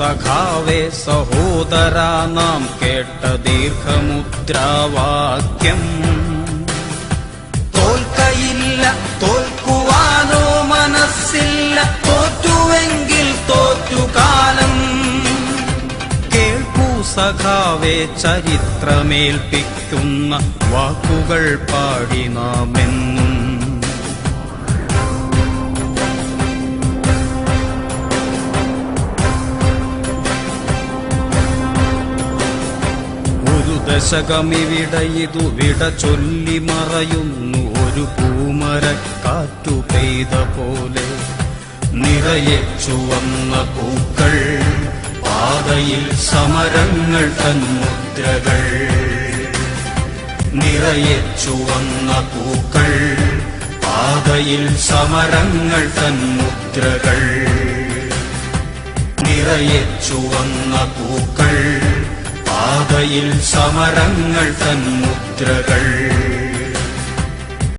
സഖാവേ സഹോദര നാം കേട്ട ദീർഘമുദ്രാവാക്യം. തോൽക്കയില്ല തോൽക്കുവാനോ മനസ്സില്ല തോറ്റുവെങ്കിൽ തോറ്റുകാലം. കേൾക്കൂ സഖാവേ ചരിത്രമേൽപ്പിക്കുന്ന വാക്കുകൾ പാടി നാമെന്നും. ഒരു ദശകമിവിടെ ഇതു വിട ചൊല്ലി മറയുന്നു. ഒരു പൂമര കാറ്റു പെയ്ത പോലെ നിറയെ ചുവന്ന പൂക്കൾ. പാതയിൽ സമരങ്ങൾ തന്മുദ്രകൾ മുദ്രകൾ. നിറയെ ചുവന്ന പൂക്കൾ. പാതയിൽ സമരങ്ങൾ തന്മുദ്രകൾ മുദ്രകൾ. നിറയെ ചുവന്ന പൂക്കൾ. പാതയിൽ സമരങ്ങൾ തൻ മുദ്രകൾ